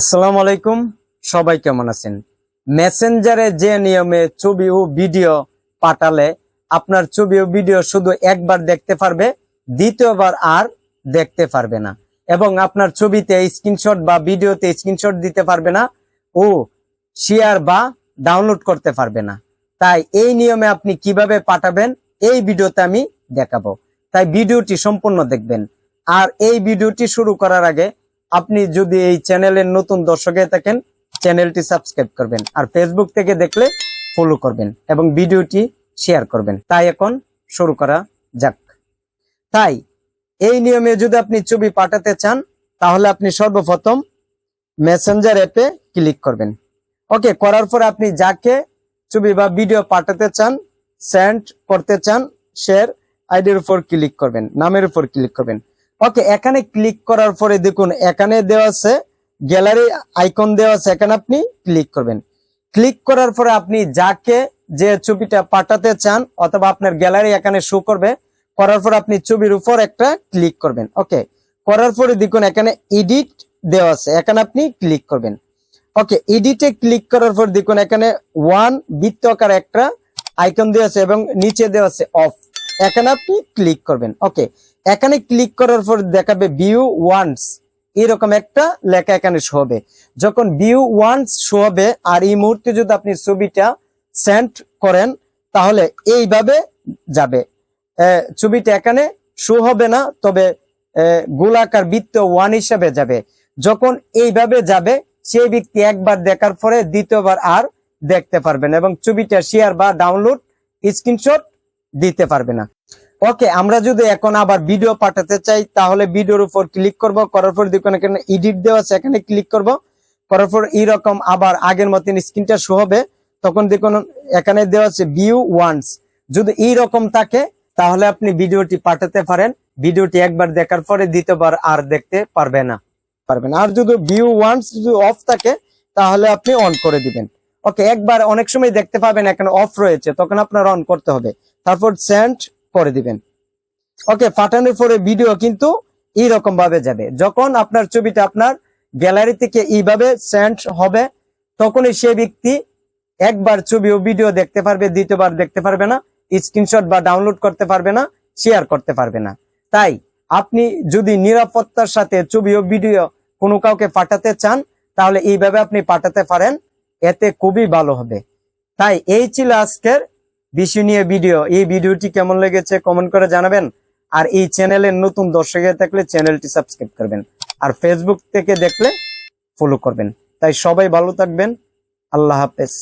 আসসালামু আলাইকুম, সবাই কেমন আছেন? মেসেঞ্জারে যে নিয়মে ছবি ও ভিডিও পাঠালে আপনার ছবি ও ভিডিও শুধু একবার দেখতে পারবে, দ্বিতীয়বার আর দেখতে পারবে না। এবং আপনার ছবিতে স্ক্রিনশট বা ভিডিওতে স্ক্রিনশট দিতে পারবে না ও শেয়ার বা ডাউনলোড করতে পারবে না। তাই এই নিয়মে আপনি কীভাবে পাঠাবেন, এই ভিডিওতে আমি দেখাবো। তাই ভিডিওটি সম্পূর্ণ দেখবেন। আর এই ভিডিওটি শুরু করার আগে আপনি যদি এই চ্যানেলের নতুন দর্শক থাকেন, চ্যানেলটি সাবস্ক্রাইব করবেন আর ফেসবুক থেকে দেখলে ফলো করবেন এবং ভিডিওটি শেয়ার করবেন। তাই এখন শুরু করা যাক। তাই, এই নিয়মে যদি আপনি ছবি পাঠাতে চান, তাহলে আপনি সর্বপ্রথম মেসেঞ্জার অ্যাপে ক্লিক করবেন। ওকে করার পর আপনি যাকে ছবি বা ভিডিও পাঠাতে চান সেন্ড করতে চান শেয়ার আইডির উপর ক্লিক করবেন, নামের উপর ক্লিক করবেন। ওকে এখানে ক্লিক করার পরে দেখুন, এখানে দেওয়া আছে গ্যালারি আইকন দেওয়া আছে, এখানে আপনি ক্লিক করবেন। ক্লিক করার পরে আপনি যাকে যে ছবিটা পাঠাতে চান অথবা আপনার গ্যালারি এখানে শো করবে, করার পর আপনি ছবির উপর একটা ক্লিক করবেন ওকে করার পরে দেখুন, এখানে এডিট দেওয়া আছে, এখানে আপনি ক্লিক করবেন। ওকে এডিটে ক্লিক করার পর দেখুন, এখানে ওয়ান বৃত্তাকার একটা আইকন দেওয়া আছে এবং নিচে দেওয়া আছে অফ এখানে আপনি ক্লিক করবেন। ওকে এখানে ক্লিক করার পর দেখাবে ভিউ ওয়ান্স এরকম একটা লেখা এখানে শো হবে। যখন ভিউ ওয়ান্স শো হবে, আর এই মুহূর্তে যদি আপনি ছবিটা সেন্ড করেন, তাহলে এইভাবে যাবে। ছবিটা এখানে শো হবে না, তবে গোলাকার বৃত্ত ওয়ান হিসাবে যাবে। যখন এইভাবে যাবে, সেই ব্যক্তি একবার দেখার পরে দ্বিতীয়বার আর দেখতে পারবেন এবং ছবিটা শেয়ার বা ডাউনলোড স্ক্রিনশট দিতে পারবে না। ওকে আমরা যদি এখন আবার ভিডিও পাঠাতে চাই, তাহলে ভিডিওর উপর ক্লিক করব, করার পর দেখুন এখানে এডিট দেওয়া আছে, এখানে ক্লিক করব। করার পর এইরকম আবার আগের মতন স্ক্রিনটা শো হবে। তখন দেখুন এখানে দেওয়া আছে ভিউ ওয়ান্স যদি এইরকম থাকে, তাহলে আপনি ভিডিওটি পাঠাতে পারেন। ভিডিওটি একবার দেখার পরে দ্বিতীয়বার আর দেখতে পারবে না। পারবেন আর যদি ভিউ ওয়ান্স যদি অফ থাকে, তাহলে আপনি অন করে দিবেন। ওকে, একবার অনেক সময় দেখতে পাবেন এখানে অফ রয়েছে, তখন আপনার অন করতে হবে। তারপর সেন্ড করে দিবেন। ওকে পাঠানোর পরে ভিডিও কিন্তু এইরকম ভাবে যাবে। যখন আপনার ছবিটা আপনার গ্যালারি থেকে এইভাবে সেন্ড হবে, তখনই সে ব্যক্তি একবার ছবি ও ভিডিও দেখতে পারবে, দ্বিতীয়বার দেখতে পারবে না স্ক্রিনশট বা ডাউনলোড করতে পারবে না শেয়ার করতে পারবে না। তাই আপনি যদি নিরাপত্তার সাথে ছবি ও ভিডিও কোনো কাউকে পাঠাতে চান, তাহলে এইভাবে আপনি পাঠাতে পারেন। এতে খুবই ভালো হবে। তাই এই ছিল আজকের বিষয় নিয়ে ভিডিও এই ভিডিওটি কেমন লেগেছে কমেন্ট করে জানাবেন। আর এই চ্যানেলের নতুন দর্শক হয়ে থাকলে চ্যানেলটি সাবস্ক্রাইব করবেন। আর ফেসবুক থেকে দেখলে ফলো করবেন। তাই সবাই ভালো থাকবেন। আল্লাহ হাফেজ।